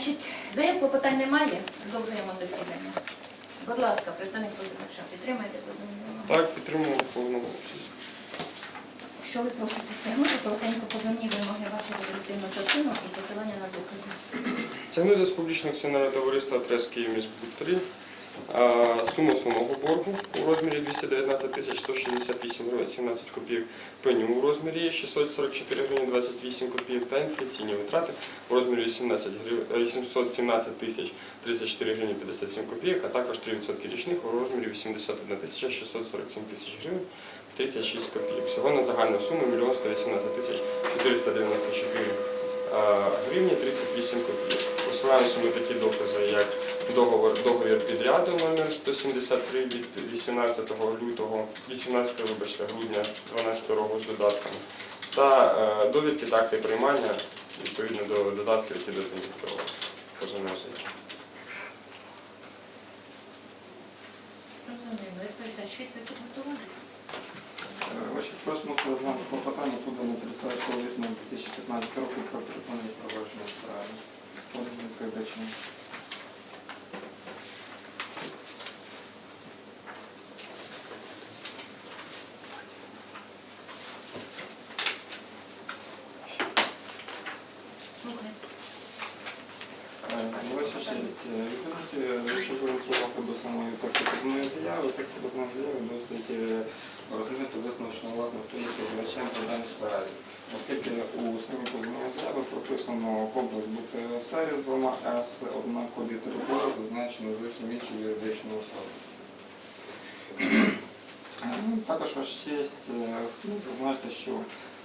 Значить, заяв питань немає, продовжуємо засідання. Будь ласка, представник позивача, підтримайте вимогу. Так, підтримую в повному обсязі. Що ви просите стягнути коротенько позовні вимоги вашого колективну частину і посилання на докази? Стягнути з публічного акціонерного товариства «Трес Київміськбуд 3» а, суму основного боргу у розмірі 219 тисяч 168 гривень 17 копійок, пеню у розмірі 644 гривні 28 копійок та інфляційні витрати у розмірі 18 грив- е, 817 тисяч 34 гривні 57 копійок, а також 3% річних у розмірі 81 тисяча 647 тисяч гривень 36 копійок. Всього на загальну суму 1 118 тисяч 494 е, гривні 38 копійок. Посилаємося ми такі докази, як договор, договір підряду номер 173 від 18 лютого, 18 вибачте, грудня 12 року з додатками, та е, довідки та акти приймання відповідно до додатків, які до позовної заяви. Розуміло, відповідач від це підготували? Ваші просимо розглянути клопотання подано 30 липня 2015 року про припинення провадження справи. До самої тексті заяви, тексті подобної заяви досить розуміти визначено, власне, хто є позивачем по даній справі. Оскільки у самій подобної заяви прописано комплекс серії з двома С, однак код території зазначено зовсім іншою юридичною особою. Е, ну, Також ваша честь, е, зазначити, що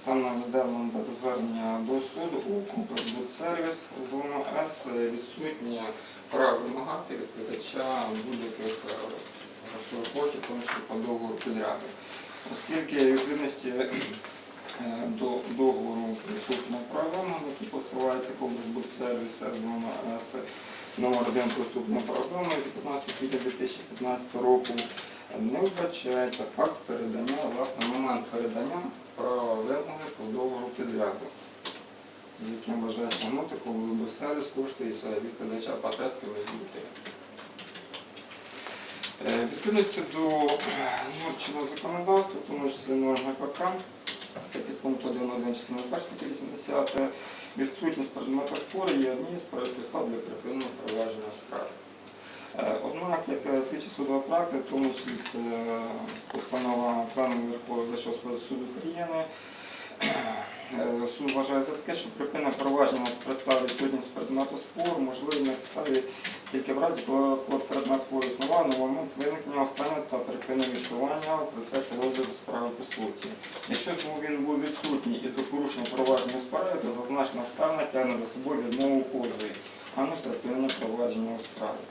станом недавно дату звернення до суду у комплекс сервіс з двома С відсутнє право вимагати відповідача будь-яких е, грошових коштів, тому числі по договору підряду. Оскільки відповідності до договору приступного правом, який посилається бутсервіса з номер 1 приступного від 15 квітня 2015 року, не вбачається факт передання, власне, момент передання права вимоги по договору підряду, з яким бажає стягнути, коли до сервіс коштує відповідача по бути. Е, Відповідності до е, норм законодавства, тому числі норм ГПК, це підпункт 1.1 частини 1 статті 80, відсутність предмета спору є однією з підстав для припинення провадження справи. Е, Однак, як е, свідчить судова практика, в тому числі це постанова Пленуму Верховного Вищого суду України, е, суд вважає за таке, що припинення провадження з представи відсутність предмету спору можливо на підставі тільки в разі, коли коли предмет спору існував на момент виникнення останнього та припинення відсування в процесі розгляду справи по суті. Якщо тому він був відсутній і до порушення провадження справи, то зазначена обставина тягне за собою відмову позові, а не припинення провадження у справі.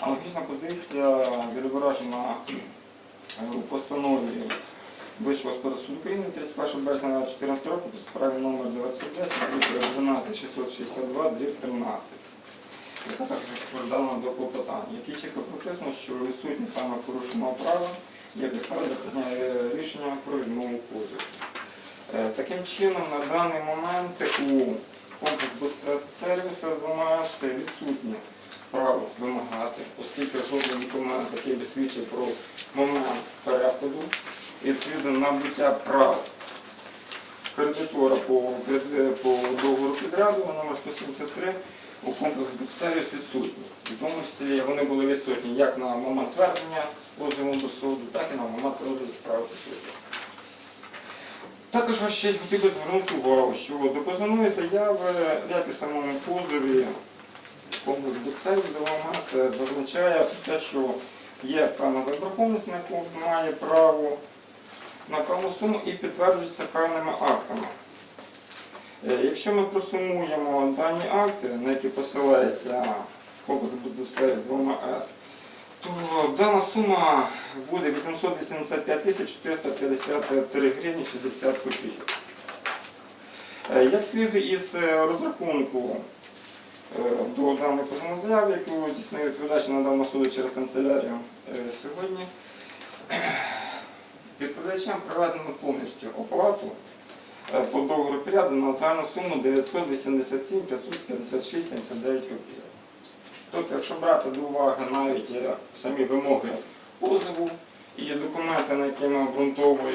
Аналогічна позиція відображена у постанові Вищого суду України 31 березня 2014 року по справі номер 910 12662 дріб 13 яка також відповідала до клопотання, які чітко прописано, що відсутність саме порушеного права є підставою для прийняття рішення про відмову позову. Е, Таким чином, на даний момент у комплексу сервісу з двома відсутнє право вимагати, оскільки жодний документ, який би свідчив про момент переходу, і відповідно набуття прав кредитора по, по договору підряду номер 173 у комплексі сервіс відсутні. І в тому числі вони були відсутні як на момент звернення з до суду, так і на момент розгляду справи по суду. Також ще хотів би звернути увагу, що до позовної заяви, як і самому позові, комплекс буксерів ДВМС зазначає те, що є певна заборгованість, на яку має право на певну суму і підтверджується певними актами. Е, Якщо ми просумуємо дані акти, на які посилається комплекс Будусер з двома С, то дана сума буде 885 453 гривні 60 копійок. Е, Як слідує із е, розрахунку до даної позовної заяви, яку здійснив відповідач на даному суду через канцелярію сьогодні, відповідачам проведено повністю оплату по договору підряду на загальну суму 987 556 79 копійок. Тобто, якщо брати до уваги навіть е, самі вимоги позову і документи, на які ми обґрунтовує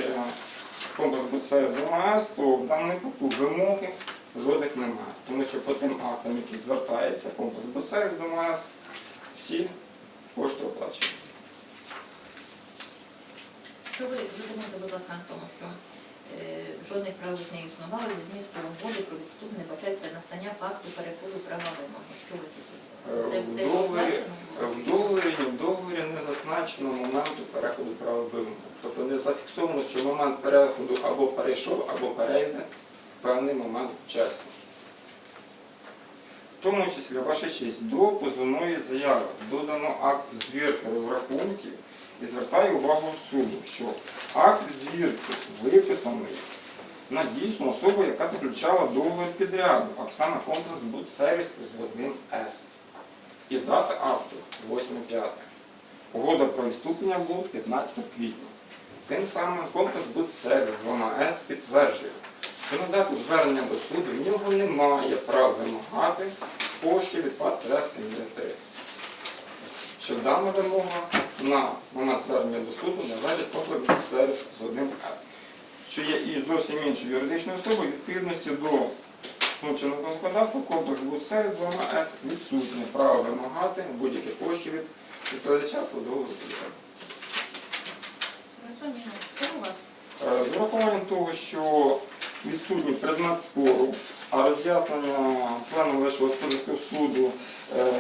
комплекс БЦС ДМАС, то в даному випадку вимоги жодних немає. Тому що по тим актам, які звертається комплекс БЦС ДМАС, всі кошти оплачені. Що ви зупиніться, будь ласка, на тому, що е, жодних правил не існувало зі змісту угоди про відступ не бачається настання факту переходу права вимоги. Що ви тут? Це Е, В те, що договорі, в договорі, в договорі не зазначено моменту переходу права вимоги. Тобто не зафіксовано, що момент переходу або перейшов, або перейде в певний момент в часі. В тому числі, ваша честь, до позовної заяви додано акт звірки розрахунків і звертаю увагу суду, що акт звірки виписаний на особу, яка заключала договір підряду, а саме комплекс Будсервіс з одним С. І дата авту 8.5. Угода про відступлення було 15 квітня. Цим самим комплекс Будсервіс, вона С підтверджує, що на дату звернення до суду в нього немає права вимагати коштів від ПАД 3 що дана вимога на момент звернення до суду належить комплекс Будсервіс з одним С що є і зовсім іншою юридичною особою, відповідності до ну, чинного законодавства, комплекс Будсервіс 2 С відсутнє право вимагати будь-які коштів від відповідача по договору. Е, З урахуванням того, що відсутній предмет спору, а роз'яснення плену Вищого господарського суду е,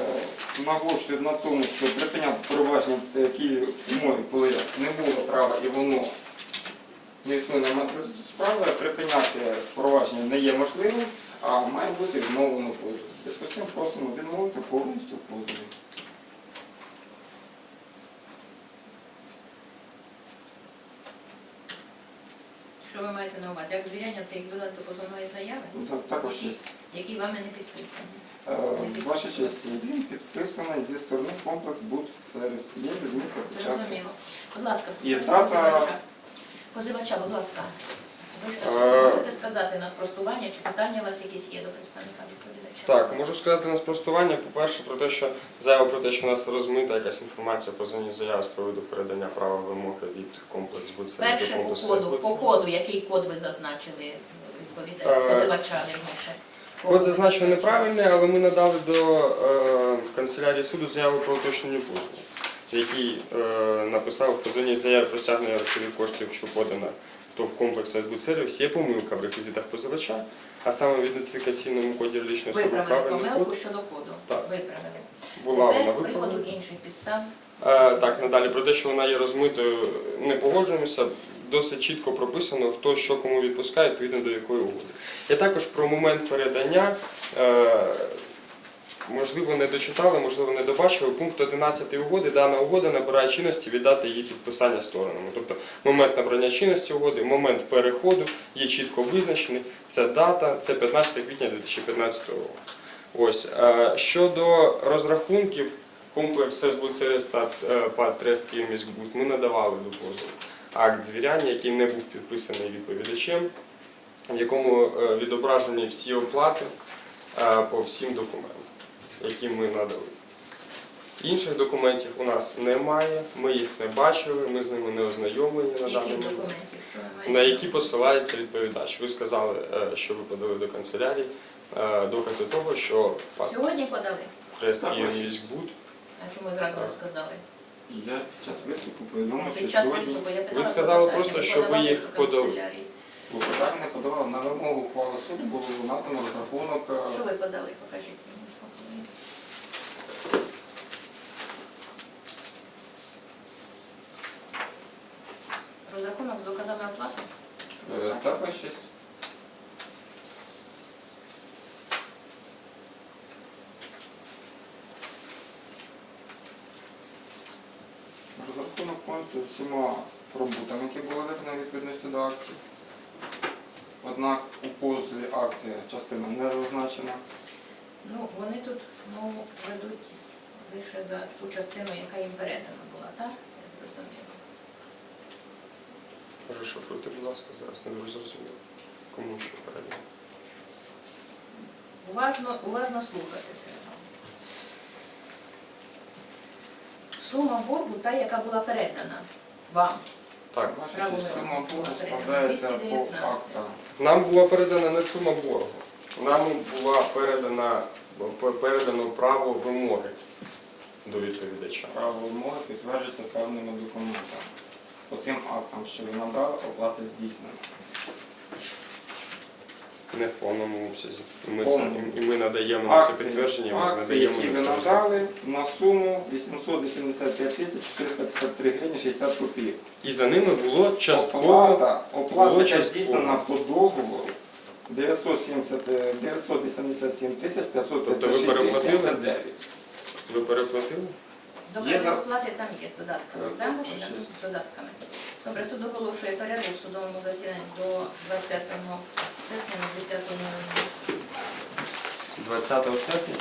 наголошує на тому, що припиняти провадження в такій умові, коли не було права і воно не існує на момент розгляду справи, припиняти провадження не є можливим, а має бути відмовлено позов. Зв'язку з цим просимо відмовити повністю позові. Що ви маєте на увазі? Як звіряння це як додати позовної заяви, Ну, так- Також честь. які вами не підписані? Е, Ваша честь, він підписаний зі сторони комплекс Буд Сервіс. Є відмітка печатка. Зрозуміло. Будь ласка, І представник дата- позивача. Будь ласка. Ви щось можете сказати на спростування, чи питання у вас якісь є до представника відповідача? Так, можу сказати на спростування. По-перше, про те, що заява про те, що у нас розмита якась інформація про зоні заяви з приводу передання права вимоги від комплексу Будсервіс до Перше по коду, по коду, який код ви зазначили відповідача, Е, позивача вірніше. Код зазначено неправильний, але ми надали до е, канцелярії суду заяву про уточнення позову, який е, написав в позовній заяві про стягнення грошових коштів, що подана то в комплекс СБЦ, є помилка в реквізитах позивача, а саме в ідентифікаційному коді особи Виправили помилку код щодо коду. Так. Виправили. була вона Тепер з приводу інших підстав. Е, Так, надалі про те, що вона є розмитою, не погоджуємося. Досить чітко прописано, хто що кому відпускає, відповідно до якої угоди. І також про момент передання, е, можливо, не дочитали, можливо, не добачили. Пункт 11 угоди. Дана угода набирає чинності від дати її підписання сторонами. Тобто момент набрання чинності угоди, момент переходу є чітко визначений. Це дата, це 15 квітня 2015 року. Ось е, щодо розрахунків. Комплекс та е, ПАД Трест Київміськбуд ми надавали до позову акт звіряння, який не був підписаний відповідачем, в якому е, відображені всі оплати по всім документам, які ми надали. Інших документів у нас немає, ми їх не бачили, ми з ними не ознайомлені на даний момент. На які посилається відповідач. Ви сказали, е, що ви подали до канцелярії е, докази того, що Сьогодні подали? Трест Так, Київміськбуд А чому зразу не сказали? Я під час виступу повідомив, що сьогодні Ви сказали просто, що ви їх до подали. канцелярії. клопотання не подавали на вимогу ухвали суду, було надано розрахунок. е, Що ви подали? Покажіть мені. фото. Розрахунок з доказами оплати? Що ви е, бачите? Також щось. Розрахунок повністю з усіма пробутами, які були виконані відповідності до актів. Однак у позові акти частина не зазначена. Ну, вони тут мову ведуть лише за ту частину, яка їм передана була, так? Я зрозуміла. Розшифруйте, будь ласка, зараз не дуже зрозуміло. Кому що передано. Уважно, уважно слухати сума боргу та, яка була передана вам. Так. Ваша честь, сума боргу складається по 219. актам. Нам була передана не сума боргу. Нам була передана передано право вимоги до відповідача. Право вимоги підтверджується певними документами. По тим актам, що ви надали, оплата здійснена. Не в повному обсязі. І ми, це, і ми надаємо на це підтвердження, ми акти, надаємо які ви надали, на суму 885 тисяч 453 гривні 60 копійок. І за ними було частково. Оплата, оплата було яка частково. здійснена по договору 970, е, 987 тисяч Тобто ви переплатили? 79. Ви переплатили? Докази Є оплати там є з додатками. Там з додатками. Добре, суд оголошує перерву в судовому засіданні до 20 серпня на 10 годину. 20 серпня.